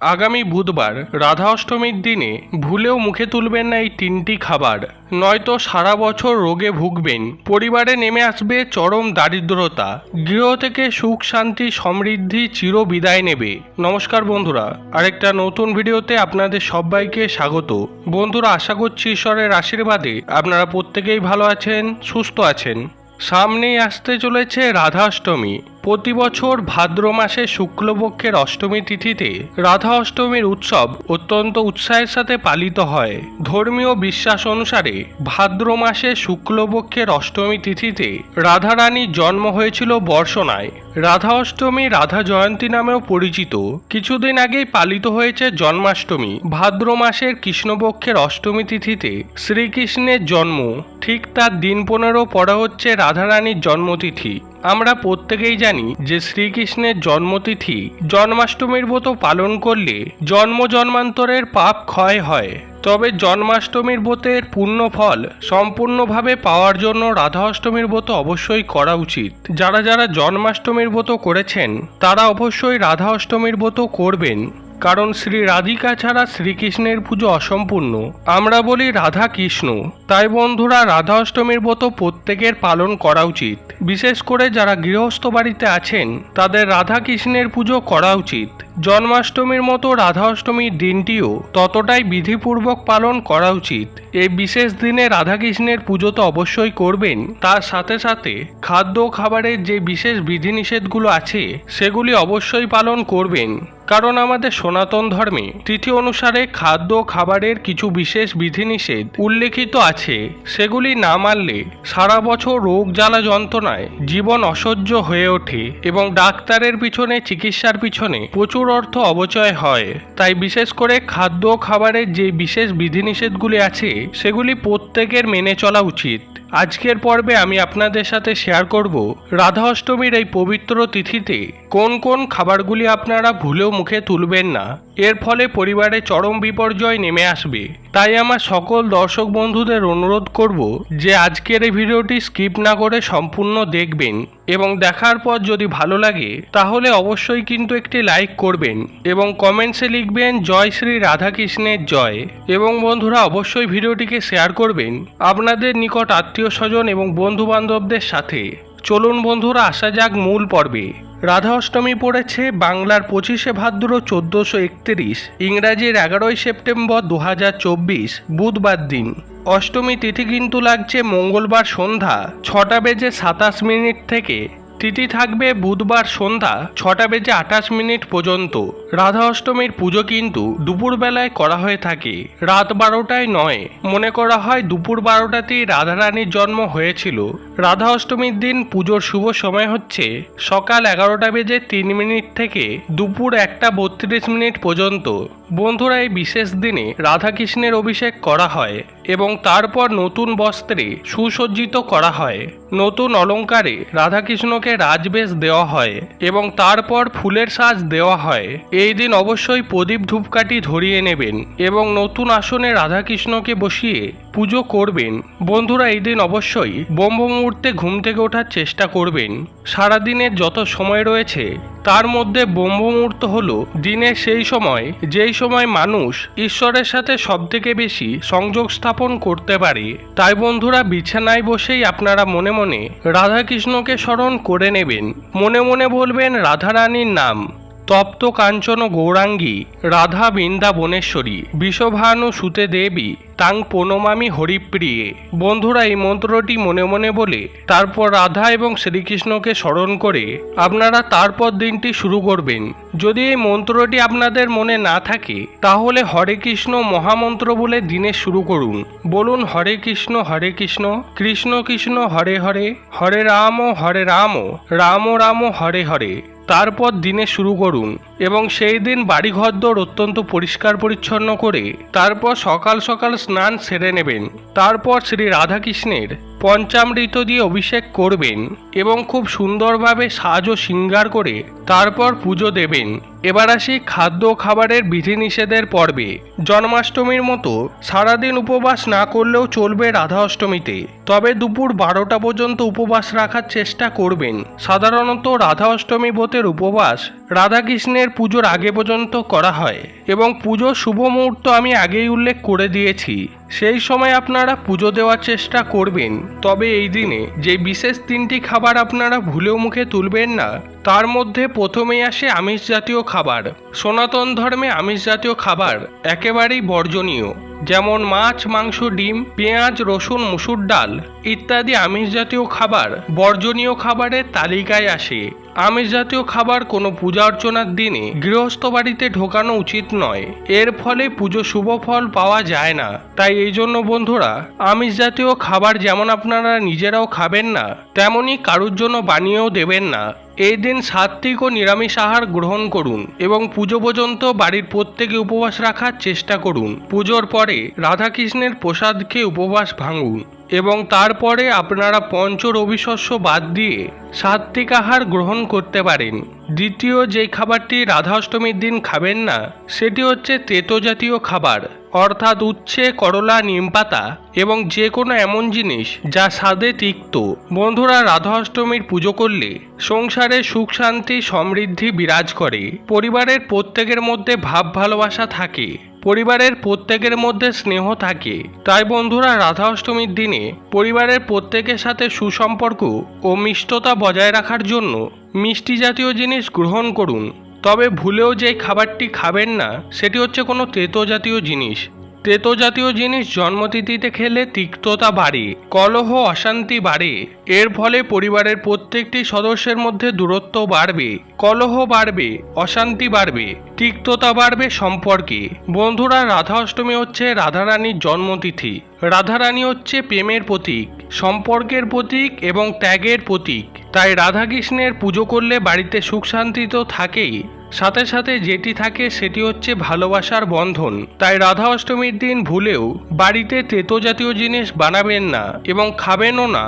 আগামী বুধবার রাধা অষ্টমীর দিনে ভুলেও মুখে তুলবেন না এই তিনটি খাবার। নয়তো সারা বছর রোগে ভুগবেন। পরিবারে নেমে আসবে চরম দারিদ্রতা। গৃহ থেকে সুখ, শান্তি, সমৃদ্ধি চির বিদায় নেবে। নমস্কার বন্ধুরা, আরেকটা নতুন ভিডিওতে আপনাদের সবাইকে স্বাগত। বন্ধুরা, আশা করছি ঈশ্বরের আশীর্বাদে আপনারা প্রত্যেকেই ভালো আছেন, সুস্থ আছেন। সামনেই আসতে চলেছে রাধাষ্টমী। প্রতি বছর ভাদ্র মাসে শুক্লপক্ষের অষ্টমী তিথিতে রাধা অষ্টমীর উৎসব অত্যন্ত উৎসাহের সাথে পালিত হয়। ধর্মীয় বিশ্বাস অনুসারে ভাদ্র মাসে শুক্লপক্ষের অষ্টমী তিথিতে রাধারানীর জন্ম হয়েছিল বর্ষনায়। রাধা অষ্টমী রাধা জয়ন্তী নামেও পরিচিত। কিছুদিন আগেই পালিত হয়েছে জন্মাষ্টমী। ভাদ্র মাসের কৃষ্ণপক্ষের অষ্টমী তিথিতে শ্রীকৃষ্ণের জন্ম। ঠিক তার দিন পনেরো পরে হচ্ছে রাধারানীর জন্মতিথি। আমরা প্রত্যেকেই জানি যে শ্রীকৃষ্ণের জন্মতিথি জন্মাষ্টমীর মতো পালন করলে জন্ম জন্মান্তরের পাপ ক্ষয় হয়। তবে জন্মাষ্টমীর ব্রতের পূর্ণ ফল সম্পূর্ণভাবে পাওয়ার জন্য রাধা অষ্টমীর ব্রত অবশ্যই করা উচিত। যারা যারা জন্মাষ্টমীর ব্রত করেছেন, তারা অবশ্যই রাধা অষ্টমীর ব্রত করবেন। কারণ শ্রী রাধিকা ছাড়া শ্রীকৃষ্ণের পুজো অসম্পূর্ণ। আমরা বলি রাধা কৃষ্ণ। তাই বন্ধুরা, রাধা অষ্টমীর মতো প্রত্যেকের পালন করা উচিত। বিশেষ করে যারা গৃহস্থ বাড়িতে আছেন, তাদের রাধা কৃষ্ণের পুজো করা উচিত। জন্মাষ্টমীর মতো রাধা অষ্টমীর দিনটিও ততটাই বিধিপূর্বক পালন করা উচিত। এই বিশেষ দিনে রাধাকৃষ্ণের পুজো তো অবশ্যই করবেন। তার সাথে সাথে খাদ্য খাবারের যে বিশেষ বিধিনিষেধগুলো আছে, সেগুলি অবশ্যই পালন করবেন। কারণ আমাদের সনাতন ধর্মে তিথি অনুসারে খাদ্য খাবারের কিছু বিশেষ বিধিনিষেধ উল্লেখিত আছে। সেগুলি না মানলে সারা বছর রোগ জ্বালা যন্ত্রণায় জীবন অসহ্য হয়ে ওঠে এবং ডাক্তারের পিছনে, চিকিৎসার পিছনে প্রচুর অর্থ অবচয় হয়। তাই বিশেষ করে খাদ্য খাবারের যে বিশেষ বিধিনিষেধগুলি আছে, সেগুলি প্রত্যেকের মেনে চলা উচিত। আজকের পর্বে আমি আপনাদের সাথে শেয়ার করব রাধা অষ্টমীর এই পবিত্র তিথিতে কোন কোন খাবারগুলি আপনারা ভুলেও মুখে তুলবেন না। এর ফলে পরিবারে চরম বিপর্যয় নেমে আসবে। তাই আমার সকল দর্শক বন্ধুদের অনুরোধ করব যে আজকের এই ভিডিওটি স্কিপ না করে সম্পূর্ণ দেখবেন এবং দেখার পর যদি ভালো লাগে, তাহলে অবশ্যই কিন্তু একটি লাইক করবেন এবং কমেন্টসে লিখবেন, জয় শ্রী রাধাকৃষ্ণের জয়। এবং বন্ধুরা, অবশ্যই ভিডিওটিকে শেয়ার করবেন আপনাদের নিকট আত্মীয় স্বজন এবং বন্ধু বান্ধবদের সাথে। চলুন বন্ধুরা, আসা যাক মূল পর্বে। রাধা অষ্টমী পড়েছে বাংলার পঁচিশে ভাদ্র চোদ্দোশো একত্রিশ, ইংরাজির এগারোই সেপ্টেম্বর দু চব্বিশ, বুধবার দিন। অষ্টমী তিথি কিন্তু লাগছে মঙ্গলবার সন্ধ্যা, ছটা বেজে সাতাশ মিনিট থেকে। তিথি থাকবে বুধবার সন্ধ্যা, ছটা বেজে আঠাশ মিনিট পর্যন্ত। রাধা অষ্টমীর পুজো কিন্তু দুপুরবেলায় করা হয়ে থাকে। রাত বারোটায় নয়। মনে করা হয় দুপুর বারোটাতেই রাধারানীর জন্ম হয়েছিল। রাধা অষ্টমীর দিন পুজোর শুভ সময় হচ্ছে সকাল এগারোটা বেজে তিন মিনিট থেকে দুপুর একটা বত্রিশ মিনিট পর্যন্ত। বন্ধুরা, এই বিশেষ দিনে রাধাকৃষ্ণের অভিষেক করা হয় এবং তারপর নতুন বস্ত্রে সুসজ্জিত করা হয়। নতুন অলঙ্কারে রাধাকৃষ্ণকে রাজবেশ দেওয়া হয় এবং তারপর ফুলের সাজ দেওয়া হয়। এই দিন অবশ্যই প্রদীপ ধূপকাঠি ধরিয়ে নেবেন এবং নতুন আসনে রাধাকৃষ্ণকে বসিয়ে পুজো করবেন। বন্ধুরা, এই দিন অবশ্যই ব্রহ্ম মুহূর্তে ঘুম থেকে ওঠার চেষ্টা করবেন। সারাদিনের যত সময় রয়েছে, তার মধ্যে ব্রহ্ম মুহূর্ত হল দিনের সেই সময়, যেই সময় মানুষ ঈশ্বরের সাথে সবথেকে বেশি সংযোগ স্থাপন করতে পারে। তাই বন্ধুরা, বিছানায় বসেই আপনারা মনে মনে রাধাকৃষ্ণকে স্মরণ করে নেবেন। মনে মনে বলবেন, রাধারানীর নাম। তপ্ত কাঞ্চন গৌরাঙ্গী, রাধা বৃন্দাবনেশ্বরী, বিষভানু সুতে দেবী, তাং প্রণমামি হরিপ্রিয়ে। বন্ধুরা, এই মন্ত্রটি মনে মনে বলে, তারপর রাধা এবং শ্রীকৃষ্ণকে স্মরণ করে আপনারা তারপর দিনটি শুরু করবেন। যদি এই মন্ত্রটি আপনাদের মনে না থাকে, তাহলে হরে কৃষ্ণ মহামন্ত্র বলে দিনে শুরু করুন। বলুন, হরে কৃষ্ণ হরে কৃষ্ণ কৃষ্ণ কৃষ্ণ হরে হরে হরে রাম হরে রাম রাম রাম হরে হরে। তারপর দিনে শুরু করুন এবং সেই দিন বাড়িঘর দর অত্যন্ত পরিষ্কার পরিচ্ছন্ন করে তারপর সকাল সকাল স্নান সেরে নেবেন। তারপর শ্রী রাধাকৃষ্ণের পঞ্চামৃত দিয়ে অভিষেক করবেন এবং খুব সুন্দরভাবে সাজ ও শৃঙ্গার করে তারপর পুজো দেবেন। এবার আসি খাদ্য খাবারের বিধিনিষেধের পর্বে। জন্মাষ্টমীর মতো সারাদিন উপবাস না করলেও চলবে রাধা অষ্টমীতে। তবে দুপুর বারোটা পর্যন্ত উপবাস রাখার চেষ্টা করবেন। সাধারণত রাধা অষ্টমী ব্রতের উপবাস রাধাকৃষ্ণের পুজোর আগে পর্যন্ত করা হয় এবং পুজোর শুভ মুহূর্ত আমি আগেই উল্লেখ করে দিয়েছি। সেই সময় আপনারা পুজো দেওয়ার চেষ্টা করবেন। তবে এই দিনে যে বিশেষ তিনটি খাবার আপনারা ভুলেও মুখে তুলবেন না তার মধ্যে প্রথমেই আসে আমিষ জাতীয় খাবার। সনাতন ধর্মে আমিষ জাতীয় খাবার একেবারেই বর্জনীয়। যেমন মাছ, মাংস, ডিম, পেঁয়াজ, রসুন, মুসুর ডাল ইত্যাদি আমিষ জাতীয় খাবার বর্জনীয় খাবারের তালিকায় আসে। আমিষ জাতীয় খাবার কোনো পূজা অর্চনার দিনে গৃহস্থ বাড়িতে ঢোকানো উচিত নয়। এর ফলে পুজো শুভ ফল পাওয়া যায় না। তাই এই জন্য বন্ধুরা, আমিষ জাতীয় খাবার যেমন আপনারা নিজেরাও খাবেন না তেমনই কারুর জন্য বানিয়েও দেবেন না। এই দিন সাত্ত্বিক ও নিরামিষ আহার গ্রহণ করুন এবং পুজো পর্যন্ত বাড়ির প্রত্যেকে উপবাস রাখার চেষ্টা করুন। পুজোর পরে রাধাকৃষ্ণের প্রসাদ খেয়ে উপবাস ভাঙুন এবং তারপরে আপনারা পঞ্চ রবিশস্য বাদ দিয়ে সাত্ত্বিক আহার গ্রহণ করতে পারেন। দ্বিতীয় যে খাবারটি রাধা অষ্টমীর দিন খাবেন না, সেটি হচ্ছে তেতো জাতীয় খাবার। অর্থাৎ উচ্ছে, করলা নিমপাতা এবং যে কোনো এমন জিনিস যা স্বাদে তিক্ত। বন্ধুরা রাধা অষ্টমীর পুজো করলে সংসারে সুখ, শান্তি, সমৃদ্ধি বিরাজ করে। পরিবারের প্রত্যেকের মধ্যে ভাব ভালোবাসা থাকে। পরিবারের প্রত্যেকের মধ্যে স্নেহ থাকে। তাই বন্ধুরা রাধা অষ্টমীর দিনে পরিবারের প্রত্যেকের সাথে সুসম্পর্ক ও মিষ্টতা বজায় রাখার জন্য মিষ্টি জাতীয় জিনিস গ্রহণ করুন। তবে ভুলেও যে খাবারটি খাবেন না, সেটি হচ্ছে কোনো তেতো জাতীয় জিনিস। তেতো জাতীয় জিনিস জন্মতিথিতে খেলে তিক্ততা বাড়ে, কলহ অশান্তি বাড়ে। এর ফলে পরিবারের প্রত্যেকটি সদস্যের মধ্যে দূরত্ব বাড়বে, কলহ বাড়বে, অশান্তি বাড়বে, তিক্ততা বাড়বে সম্পর্কে। বন্ধুরা রাধা অষ্টমী হচ্ছে রাধারানীর জন্মতিথি। রাধারানী হচ্ছে প্রেমের প্রতীক, সম্পর্কের প্রতীক এবং ত্যাগের প্রতীক। তাই রাধাকৃষ্ণের পুজো করলে বাড়িতে সুখ শান্তি তো থাকেই। সাথে সাথে যেটি থাকে সেটি হচ্ছে ভালোবাসার বন্ধন। তাই রাধা অষ্টমীর দিন ভুলেও বাড়িতে তেতো জাতীয় জিনিস বানাবেন না এবং খাবেনও না।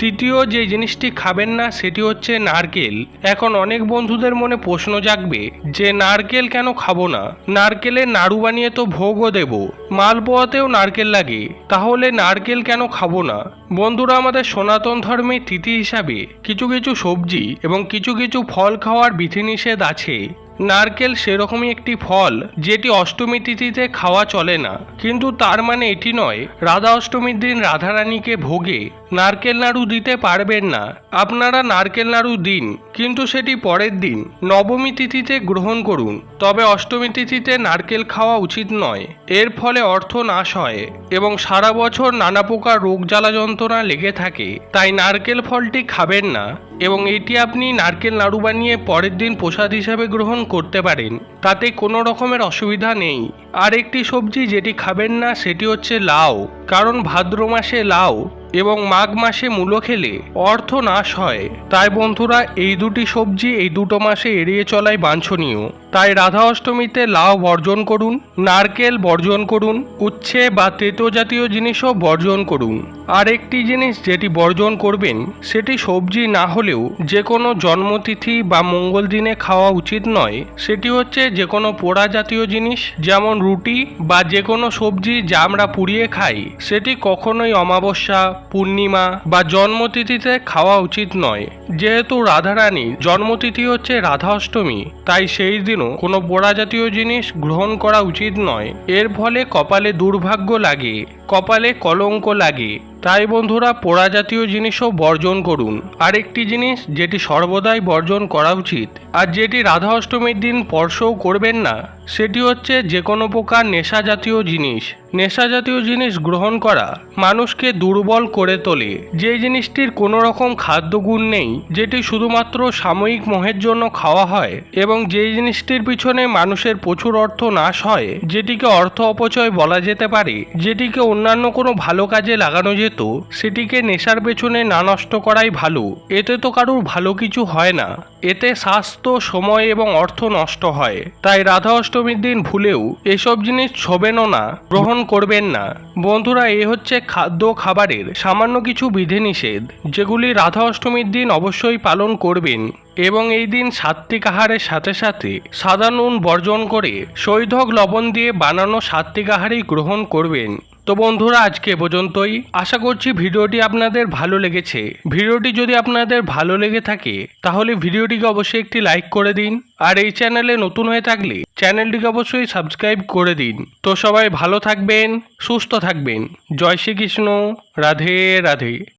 তৃতীয় যে জিনিসটি খাবেন না, সেটি হচ্ছে নারকেল। এখন অনেক বন্ধুদের মনে প্রশ্ন জাগবে যে, নারকেল কেন খাব না? নারকেলের নাড়ু বানিয়ে তো ভোগও দেব। মালপোয়াতেও নারকেল লাগে। তাহলে নারকেল কেন খাব না? বন্ধুরা, আমাদের সনাতন ধর্মের তিথি হিসাবে কিছু কিছু সবজি এবং কিছু কিছু ফল খাওয়ার বিধিনিষেধ আছে। নারকেল সেরকমই একটি ফল, যেটি অষ্টমী তিথিতে খাওয়া চলে না। কিন্তু তার মানে এটি নয়, রাধা অষ্টমীর দিন রাধারানীকে ভোগে নারকেল নাড়ু দিতে পারবেন না। আপনারা নারকেল নাড়ু দিন, কিন্তু সেটি পরের দিন, নবমী তিথিতে গ্রহণ করুন। তবে অষ্টমী তিথিতে নারকেল খাওয়া উচিত নয়। এর ফলে অর্থ নাশ হয় এবং সারা বছর নানা প্রকার রোগ জ্বালা যন্ত্রণা লেগে থাকে। তাই নারকেল ফলটি খাবেন না। এবং এটি আপনি নারকেল নাড়ু বানিয়ে পরের দিন প্রসাদ হিসাবে গ্রহণ করতে পারেন। তাতে কোনো রকমের অসুবিধা নেই। আর একটি সবজি যেটি খাবেন না, সেটি হচ্ছে লাউ। কারণ ভাদ্র মাসে লাউ এবং মাঘ মাসে মূলো খেলে অর্থ নাশ হয়। তাই বন্ধুরা, এই দুটি সবজি এই দুটো মাসে এড়িয়ে চলাই বাঞ্ছনীয়। তাই রাধা অষ্টমীতে লাউ বর্জন করুন, নারকেল বর্জন করুন, উচ্ছে বা তেতো জাতীয় জিনিসও বর্জন করুন। আর একটি জিনিস যেটি বর্জন করবেন, সেটি সবজি না হলেও যে কোনো জন্মতিথি বা মঙ্গল দিনে খাওয়া উচিত নয়। সেটি হচ্ছে যে কোনো পোড়া জাতীয় জিনিস, যেমন রুটি বা যে কোনো সবজি যা আমরা পুড়িয়ে খাই, সেটি কখনোই অমাবস্যা, পূর্ণিমা বা জন্মতিথিতে খাওয়া উচিত নয়। যেহেতু রাধারানীর জন্মতিথি হচ্ছে রাধা অষ্টমী তাই সেই দিনও কোনো বোড়া জাতীয় জিনিস গ্রহণ করা উচিত নয়। এর ফলে কপালে দুর্ভাগ্য লাগে। কপালে কলঙ্ক লাগে। তাই বন্ধুরা পোড়া জাতীয় জিনিসও বর্জন করুন। আরেকটি জিনিস যেটি সর্বদাই বর্জন করা উচিত, আর যেটি রাধা অষ্টমীর দিন স্পর্শও করবেন না, সেটি হচ্ছে যে কোনো প্রকার নেশা জাতীয় জিনিস। নেশা জাতীয় জিনিস গ্রহণ করা মানুষকে দুর্বল করে তোলে। যে জিনিসটির কোনো রকম খাদ্যগুণ নেই, যেটি শুধুমাত্র সাময়িক মোহের জন্য খাওয়া হয়, এবং যে জিনিসটির পিছনে মানুষের প্রচুর অর্থ নাশ হয়, যেটিকে অর্থ অপচয় বলা যেতে পারে, যেটিকে অন্যান্য কোনো ভালো কাজে লাগানো যেত, সেটিকে নেশার পেছনে না নষ্ট করাই ভালো। এতে তো কারুর ভালো কিছু হয় না। এতে স্বাস্থ্য, সময় এবং অর্থ নষ্ট হয়। তাই রাধা অষ্টমীর দিন ভুলেও এসব জিনিস ছোবেনও না, গ্রহণ করবেন না। বন্ধুরা, এ হচ্ছে খাদ্য খাবারের সামান্য কিছু বিধিনিষেধ, যেগুলি রাধা অষ্টমীর দিন অবশ্যই পালন করবেন এবং এই দিন সাত্ত্বিক আহারের সাথে সাথে সাদা নুন বর্জন করে সৈধক লবণ দিয়ে বানানো সাত্ত্বিক আহারই গ্রহণ করবেন। তো বন্ধুরা, আজকে পর্যন্তই। আশা করছি ভিডিওটি আপনাদের ভালো লেগেছে। ভিডিওটি যদি আপনাদের ভালো লেগে থাকে, তাহলে ভিডিওটিকে অবশ্যই একটি লাইক করে দিন। আর এই চ্যানেলে নতুন হয়ে থাকলে চ্যানেলটিকে অবশ্যই সাবস্ক্রাইব করে দিন। তো সবাই ভালো থাকবেন, সুস্থ থাকবেন। জয় শ্রীকৃষ্ণ। রাধে রাধে।